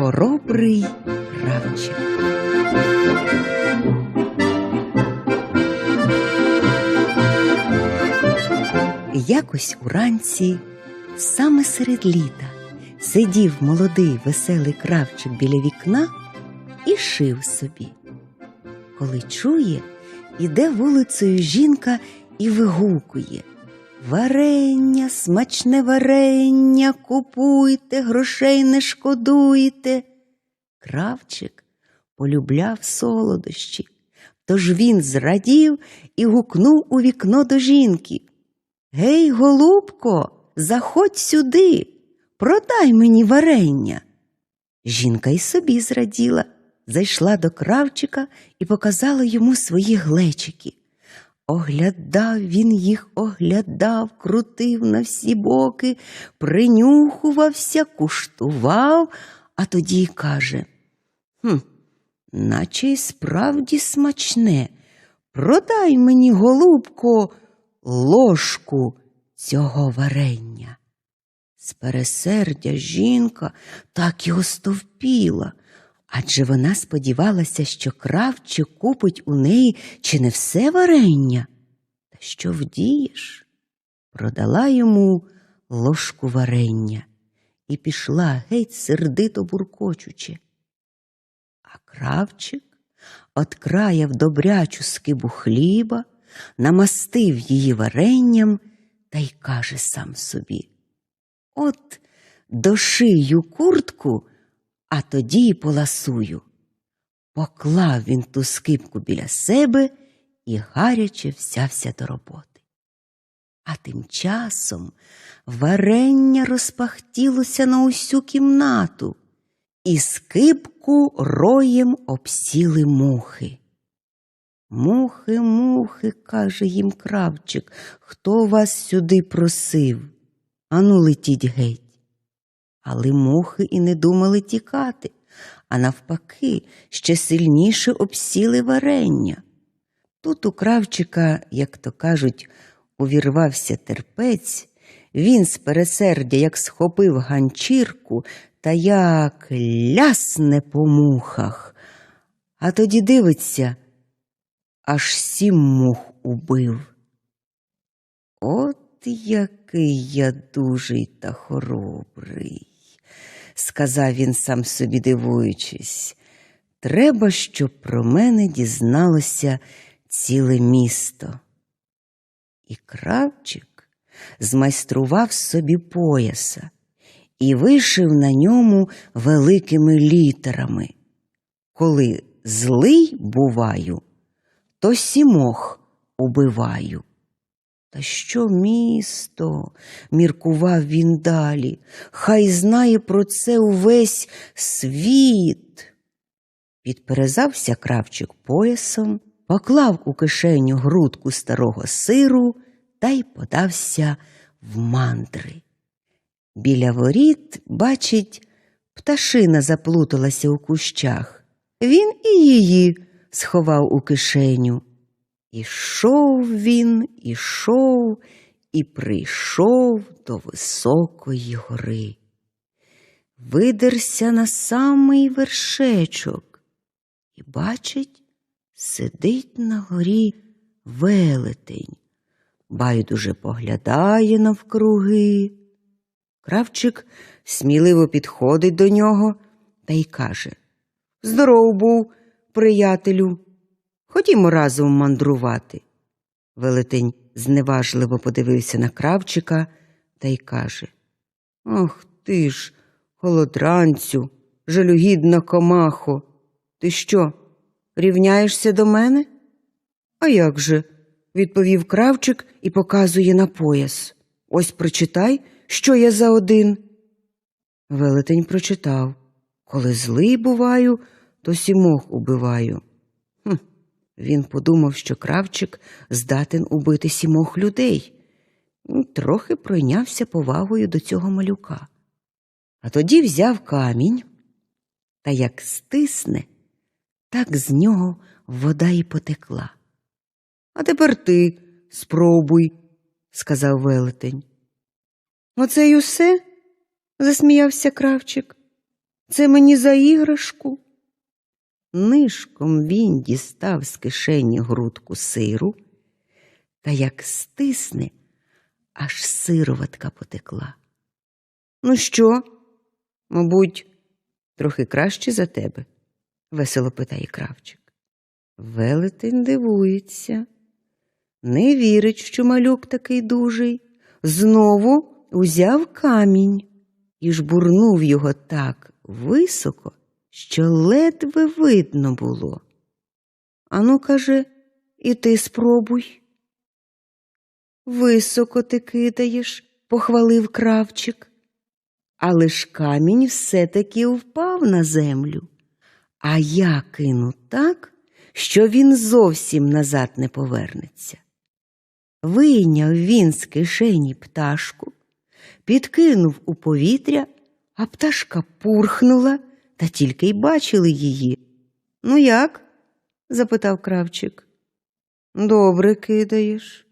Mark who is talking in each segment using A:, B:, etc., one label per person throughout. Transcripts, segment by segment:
A: Хоробрий кравчик. Якось уранці, саме серед літа, сидів молодий веселий кравчик біля вікна і шив собі. Коли чує, іде вулицею жінка і вигукує. Варення, смачне варення, купуйте, грошей не шкодуйте. Кравчик полюбляв солодощі, тож він зрадів і гукнув у вікно до жінки. Гей, голубко, заходь сюди, продай мені варення. Жінка й собі зраділа, зайшла до кравчика і показала йому свої глечики. Оглядав він їх, оглядав, крутив на всі боки, принюхувався, куштував, а тоді й каже Хм, наче й справді смачне. Продай мені, голубко, ложку цього варення. З пересердя жінка так і остовпіла, адже вона сподівалася, що кравчик купить у неї чи не все варення. Та що вдієш? Продала йому ложку варення і пішла геть сердито буркочучи. А кравчик откраяв добрячу скибу хліба, намастив її варенням та й каже сам собі От дошию куртку, а тоді й поласую. Поклав він ту скипку біля себе і гаряче взявся до роботи. А тим часом варення розпахтілося на усю кімнату, і скипку роєм обсіли мухи. Мухи, мухи, каже їм кравчик, хто вас сюди просив? Ану, летіть геть. Але мухи і не думали тікати, а навпаки, ще сильніше обсіли варення. Тут у кравчика, як то кажуть, увірвався терпець, він з пересердя як схопив ганчірку та як лясне по мухах, а тоді дивиться, аж сім мух убив. От який я дужий та хоробрий, сказав він сам собі дивуючись. Треба, щоб про мене дізналося ціле місто. І кравчик змайстрував собі пояса і вишив на ньому великими літерами. Коли злий буваю, то сімох убиваю. Та що місто? міркував він далі. Хай знає про це увесь світ. Підперезався кравчик поясом, поклав у кишеню грудку старого сиру та й подався в мандри. Біля воріт, бачить, пташина заплуталася у кущах. Він і її сховав у кишеню. Ішов він, ішов і прийшов до високої гори. Видерся на самий вершечок і бачить, сидить на горі велетень, байдуже поглядає навкруги. Кравчик сміливо підходить до нього та й каже Здоров був, приятелю. Ходімо разом мандрувати. Велетень зневажливо подивився на кравчика та й каже Ох ти ж, голодранцю, жалюгідна комахо, ти що, рівняєшся до мене? А як же? відповів кравчик і показує на пояс. Ось прочитай, що я за один. Велетень прочитав Коли злий буваю, то сімох убиваю. Хм. Він подумав, що кравчик здатен убити сімох людей, трохи пройнявся повагою до цього малюка. А тоді взяв камінь та як стисне, так з нього вода й потекла. А тепер ти спробуй, сказав велетень. Оце й усе? засміявся кравчик. Це мені за іграшку. Нишком він дістав з кишені грудку сиру, та як стисне, аж сироватка потекла. Ну що, мабуть, трохи краще за тебе? весело питає кравчик. Велетень дивується, не вірить, що малюк такий дужий. Знову узяв камінь і жбурнув його так високо, що ледве видно було. Ану, каже, і ти спробуй. Високо ти кидаєш, похвалив кравчик. Але ж камінь все-таки впав на землю, а я кину так, що він зовсім назад не повернеться. Вийняв він з кишені пташку, підкинув у повітря, а пташка пурхнула, та тільки й бачили її. Ну, як? запитав кравчик. Добре кидаєш,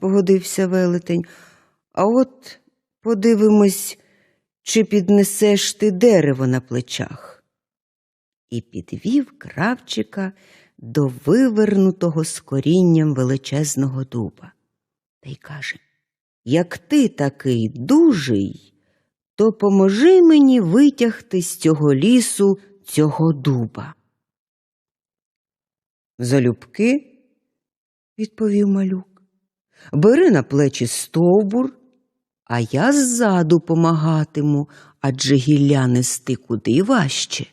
A: погодився велетень. А от подивимось, чи піднесеш ти дерево на плечах. І підвів кравчика до вивернутого з корінням величезного дуба. Та й каже Як ти такий дужий, то поможи мені витягти з цього лісу цього дуба. Залюбки, відповів малюк, бери на плечі стовбур, а я ззаду помагатиму, адже гілля нести куди важче.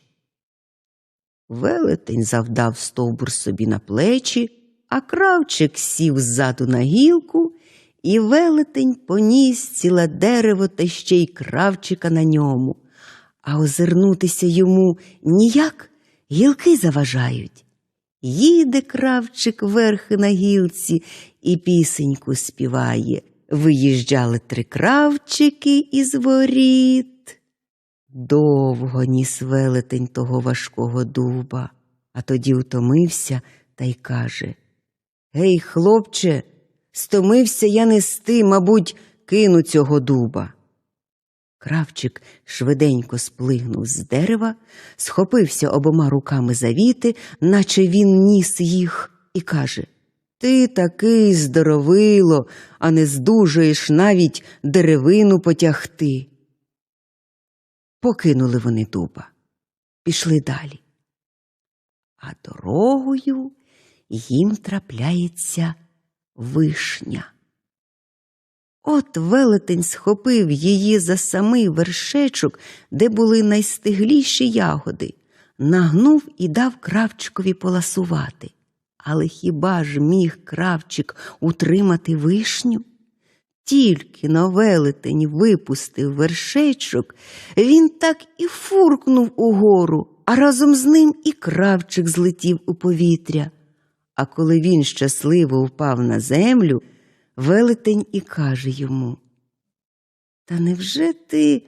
A: Велетень завдав стовбур собі на плечі, а кравчик сів ззаду на гілку, і велетень поніс ціле дерево та ще й кравчика на ньому. А озирнутися йому ніяк гілки заважають. Їде кравчик верхи на гілці і пісеньку співає. Виїжджали три кравчики із воріт. Довго ніс велетень того важкого дуба, а тоді втомився та й каже Гей, хлопче, стомився я нести, мабуть, кину цього дуба. Кравчик швиденько сплигнув з дерева, схопився обома руками за віти, наче він ніс їх, і каже Ти такий здоровило, а не здужуєш навіть деревину потягти. Покинули вони дуба, пішли далі. А дорогою їм трапляється вишня. От велетень схопив її за самий вершечок, де були найстигліші ягоди, нагнув і дав кравчикові поласувати. Але хіба ж міг кравчик утримати вишню? Тільки на велетень випустив вершечок, він так і фуркнув угору, а разом з ним і кравчик злетів у повітря. А коли він щасливо впав на землю, велетень і каже йому Та невже ти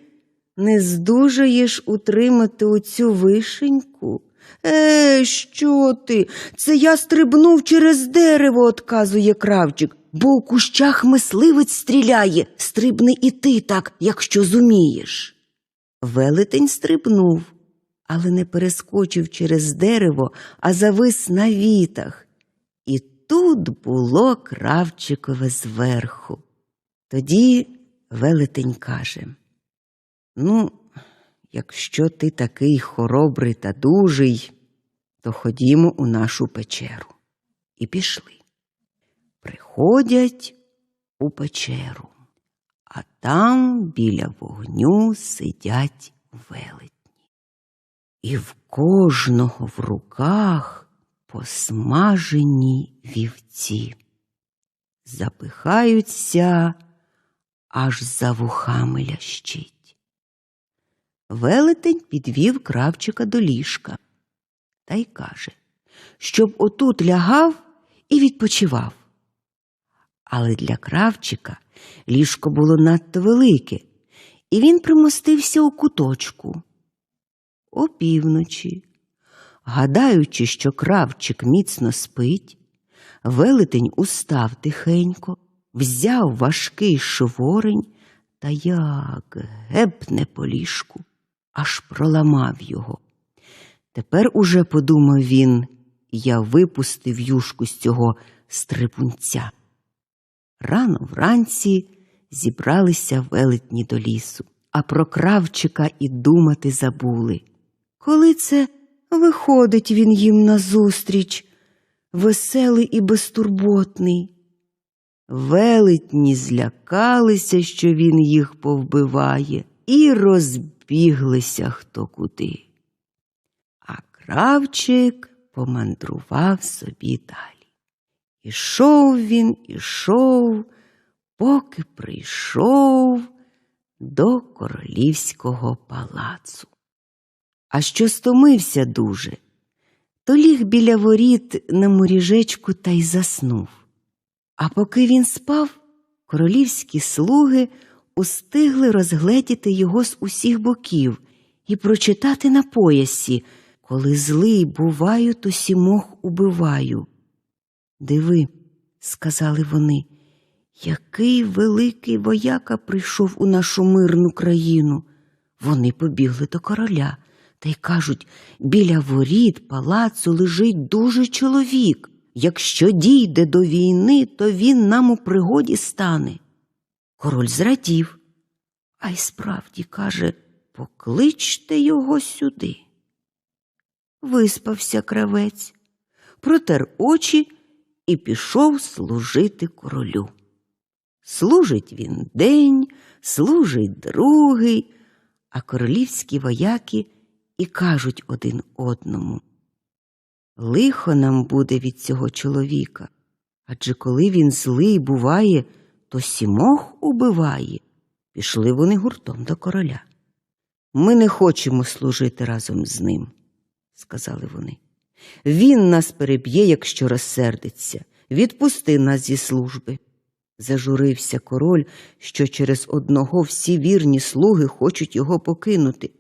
A: не здужаєш утримати оцю вишеньку? Е, що ти? Це я стрибнув через дерево, отказує кравчик, бо у кущах мисливець стріляє, стрибни і ти так, якщо зумієш. Велетень стрибнув, але не перескочив через дерево, а завис на вітах. Тут було кравчикове зверху. Тоді велетень каже Ну, якщо ти такий хоробрий та дужий, то ходімо у нашу печеру. І пішли. Приходять у печеру, а там біля вогню сидять велетні. І в кожного в руках посмажені вівці. Запихаються, аж за вухами лящить. Велетень підвів кравчика до ліжка та й каже, щоб отут лягав і відпочивав. Але для кравчика ліжко було надто велике, і він примостився у куточку. Опівночі, гадаючи, що кравчик міцно спить, велетень устав тихенько, взяв важкий шворень та як гепне по ліжку, аж проламав його. Тепер уже подумав він, я випустив юшку з цього стрибунця. Рано вранці зібралися велетні до лісу, а про кравчика і думати забули. Коли це виходить він їм назустріч, веселий і безтурботний. Велетні злякалися, що він їх повбиває, і розбіглися хто куди. А кравчик помандрував собі далі. Ішов він, ішов, поки прийшов до королівського палацу. А що стомився дуже, то ліг біля воріт на моріжечку та й заснув. А поки він спав, королівські слуги устигли розгледіти його з усіх боків і прочитати на поясі Коли злий буваю, то сімох убиваю. Диви, сказали вони, який великий вояка прийшов у нашу мирну країну. Вони побігли до короля та й кажуть біля воріт палацу лежить дуже чоловік. Якщо дійде до війни, то він нам у пригоді стане. Король зрадів, а й справді каже покличте його сюди. Виспався кравець, протер очі і пішов служити королю. Служить він день, служить другий, а королівські вояки і кажуть один одному. Лихо нам буде від цього чоловіка, адже коли він злий буває, то сімох убиває. Пішли вони гуртом до короля. Ми не хочемо служити разом з ним, сказали вони. Він нас переб'є, якщо розсердиться, відпусти нас зі служби. Зажурився король, що через одного всі вірні слуги хочуть його покинути.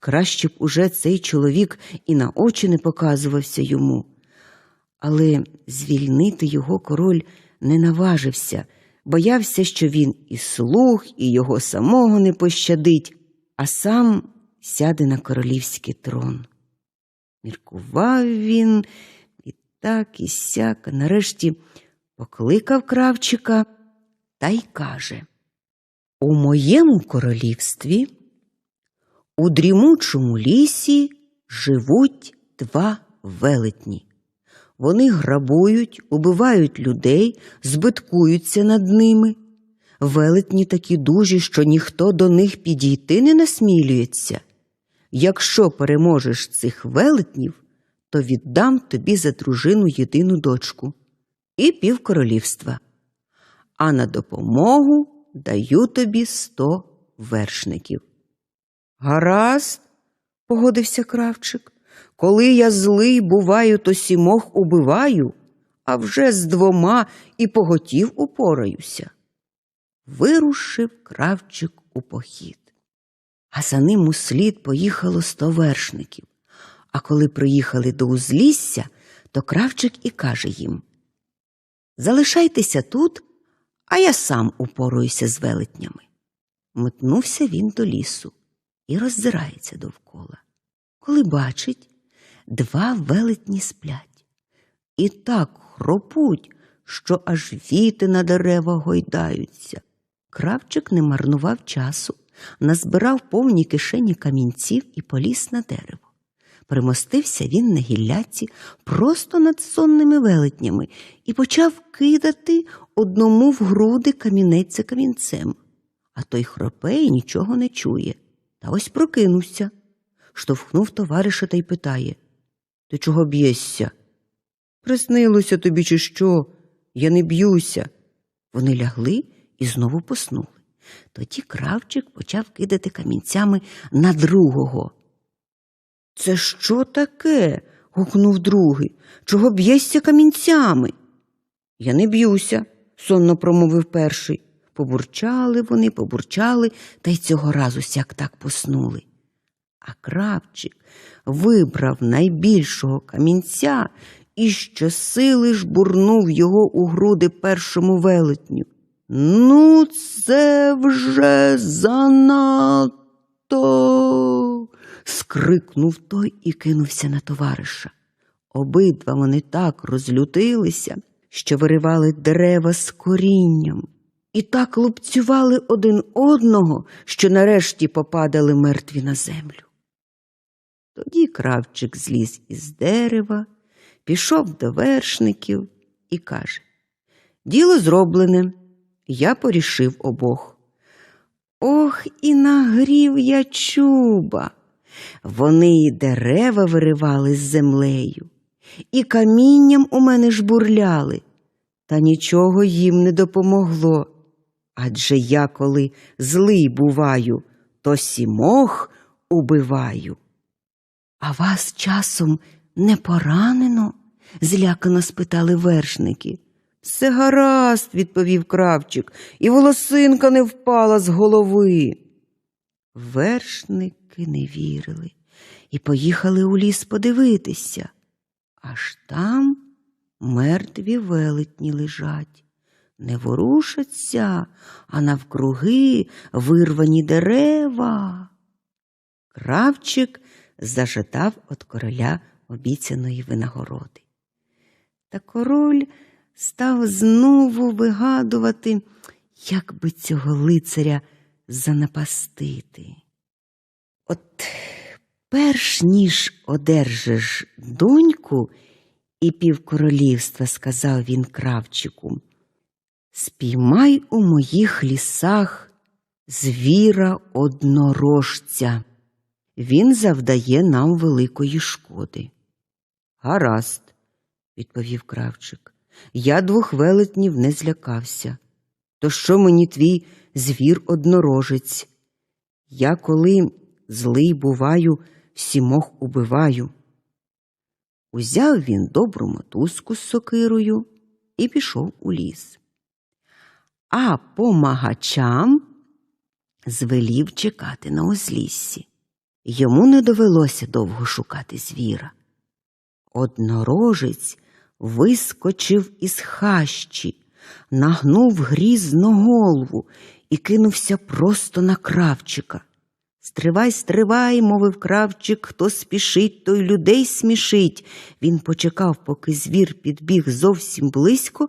A: Краще б уже цей чоловік і на очі не показувався йому. Але звільнити його король не наважився, боявся, що він і слуг, і його самого не пощадить, а сам сяде на королівський трон. Міркував він і так, і сяк, нарешті покликав кравчика та й каже У моєму королівстві. У дрімучому лісі живуть два велетні. Вони грабують, убивають людей, збиткуються над ними. Велетні такі дужі, що ніхто до них підійти не насмілюється. Якщо переможеш цих велетнів, то віддам тобі за дружину єдину дочку і півкоролівства. А на допомогу даю тобі сто вершників. Гаразд, погодився кравчик. Коли я злий буваю, то сімох убиваю, а вже з двома і поготів упораюся. Вирушив кравчик у похід. А за ним услід поїхало сто вершників. А коли приїхали до узлісся, то кравчик і каже їм Залишайтеся тут, а я сам упораюся з велетнями. Метнувся він до лісу і роззирається довкола. Коли бачить, два велетні сплять. І так хропуть, що аж віти на дерева гойдаються. Кравчик не марнував часу, назбирав повні кишені камінців і поліз на дерево. Примостився він на гілляці просто над сонними велетнями і почав кидати одному в груди камінець за камінцем. А той хропе і нічого не чує. Та ось прокинувся, штовхнув товариша та й питає Ти чого б'єшся? Приснилося тобі, чи що? Я не б'юся. Вони лягли і знову поснули. Тоді кравчик почав кидати камінцями на другого. Це що таке? гукнув другий. Чого б'єшся камінцями? Я не б'юся, сонно промовив перший. Побурчали вони, побурчали, та й цього разу сяк так поснули. А кравчик вибрав найбільшого камінця і щосили жбурнув його у груди першому велетню. Ну, це вже занадто. скрикнув той і кинувся на товариша. Обидва вони так розлютилися, що виривали дерева з корінням, і так лупцювали один одного, що нарешті попадали мертві на землю. Тоді кравчик зліз із дерева, пішов до вершників і каже Діло зроблене, я порішив обох. Ох, і нагрів я чуба. Вони і дерева виривали з землею, і камінням у мене жбурляли, та нічого їм не допомогло. Адже я, коли злий буваю, то сімох убиваю. А вас часом не поранено? злякано спитали вершники. Все гаразд, відповів кравчик, і волосинка не впала з голови. Вершники не вірили і поїхали у ліс подивитися. Аж там мертві велетні лежать, не ворушаться, а навкруги вирвані дерева. Кравчик зажадав від короля обіцяної винагороди. Та король став знову вигадувати, як би цього лицаря занапастити. От перш ніж одержиш доньку і півкоролівства, сказав він кравчику, спіймай у моїх лісах звіра однорожця. Він завдає нам великої шкоди. Гаразд, відповів кравчик. Я двох велетнів не злякався. То що мені твій звір однорожець? Я, коли злий буваю, сімох убиваю. Узяв він добру мотузку з сокирою і пішов у ліс. А помагачам звелів чекати на узліссі. Йому не довелося довго шукати звіра. Однорожець вискочив із хащі, нагнув грізно голову і кинувся просто на кравчика. Стривай, стривай, мовив кравчик, хто спішить, той людей смішить. Він почекав, поки звір підбіг зовсім близько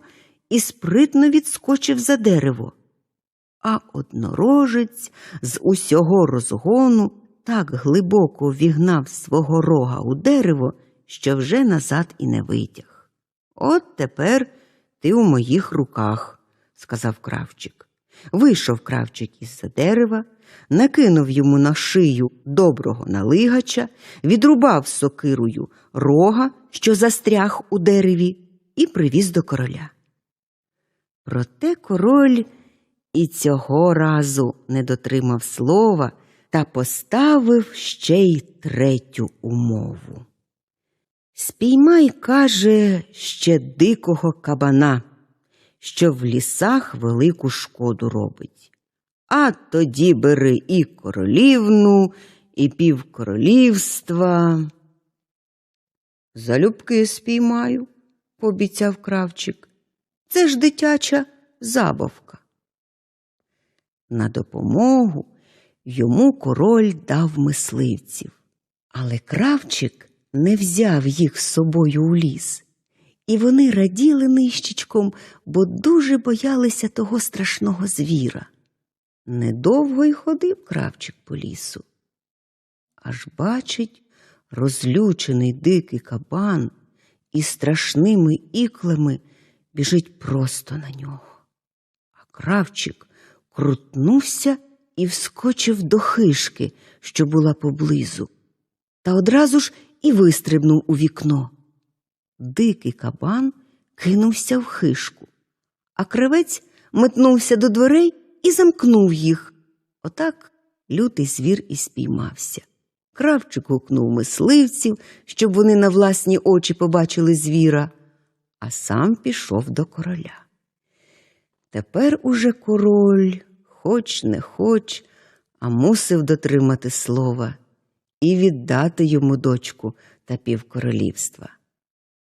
A: і спритно відскочив за дерево. А однорожець з усього розгону так глибоко вігнав свого рога у дерево, що вже назад і не витяг. От тепер ти у моїх руках, сказав кравчик. Вийшов кравчик із за дерева, накинув йому на шию доброго налигача, відрубав сокирою рога, що застряг у дереві, і привіз до короля. Проте король і цього разу не дотримав слова та поставив ще й третю умову. Спіймай, каже, ще дикого кабана, що в лісах велику шкоду робить. А тоді бери і королівну, і півкоролівства. Залюбки спіймаю, пообіцяв кравчик. Це ж дитяча забавка. На допомогу йому король дав мисливців, але кравчик не взяв їх з собою у ліс, і вони раділи нищечком, бо дуже боялися того страшного звіра. Недовго й ходив кравчик по лісу. Аж бачить розлючений дикий кабан із страшними іклами біжить просто на нього. А кравчик крутнувся і вскочив до хишки, що була поблизу, та одразу ж і вистрибнув у вікно. Дикий кабан кинувся в хишку, а кривець метнувся до дверей і замкнув їх. Отак лютий звір і спіймався. Кравчик гукнув мисливців, щоб вони на власні очі побачили звіра, а сам пішов до короля. Тепер уже король, хоч не хоч, а мусив дотримати слова і віддати йому дочку та півкоролівства.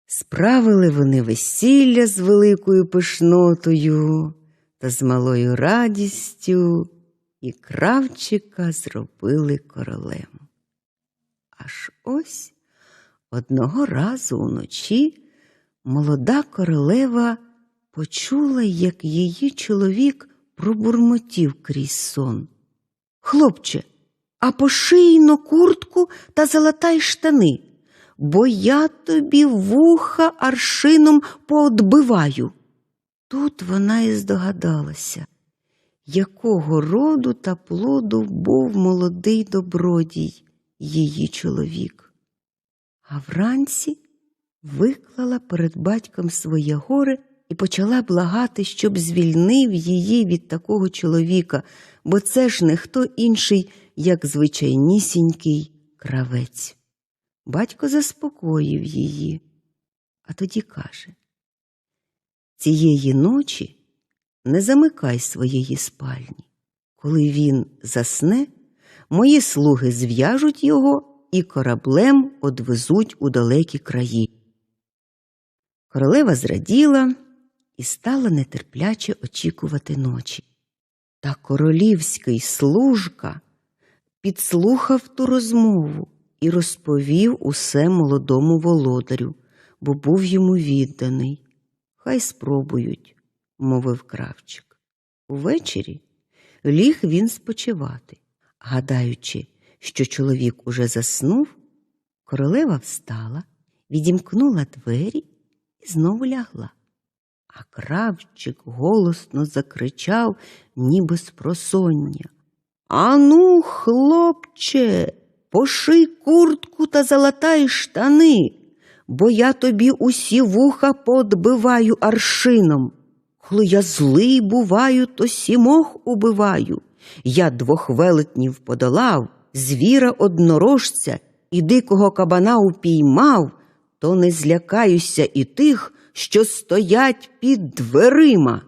A: Справили вони весілля з великою пишнотою та з малою радістю, і кравчика зробили королем. Аж ось одного разу уночі молода королева почула, як її чоловік пробурмотів крізь сон. Хлопче, а пошийно куртку та залатай штани, бо я тобі вуха аршином поодбиваю. Тут вона і здогадалася, якого роду та плоду був молодий добродій, її чоловік. А вранці виклала перед батьком своє горе і почала благати, щоб звільнив її від такого чоловіка, бо це ж не хто інший, як звичайнісінький кравець. Батько заспокоїв її, а тоді каже Цієї ночі не замикай своєї спальні. Коли він засне, мої слуги зв'яжуть його і кораблем одвезуть у далекі краї. Королева зраділа і стала нетерпляче очікувати ночі. Та королівський служка підслухав ту розмову і розповів усе молодому володарю, бо був йому відданий. Хай спробують, мовив кравчик. Увечері ліг він спочивати, гадаючи, що чоловік уже заснув, королева встала, відімкнула двері і знову лягла. А кравчик голосно закричав, ніби з просоння. Ану, хлопче, поший куртку та залатай штани, бо я тобі усі вуха подбиваю аршином. Коли я злий буваю, то сімох убиваю. Я двох велетнів подолав, звіра однорожця і дикого кабана упіймав, то не злякаюся і тих, що стоять під дверима.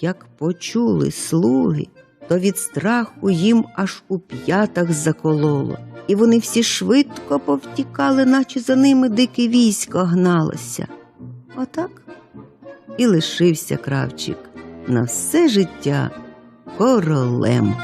A: Як почули слуги, то від страху їм аж у п'ятах закололо, і вони всі швидко повтікали, наче за ними дике військо гналося. Отак і лишився кравчик на все життя королем.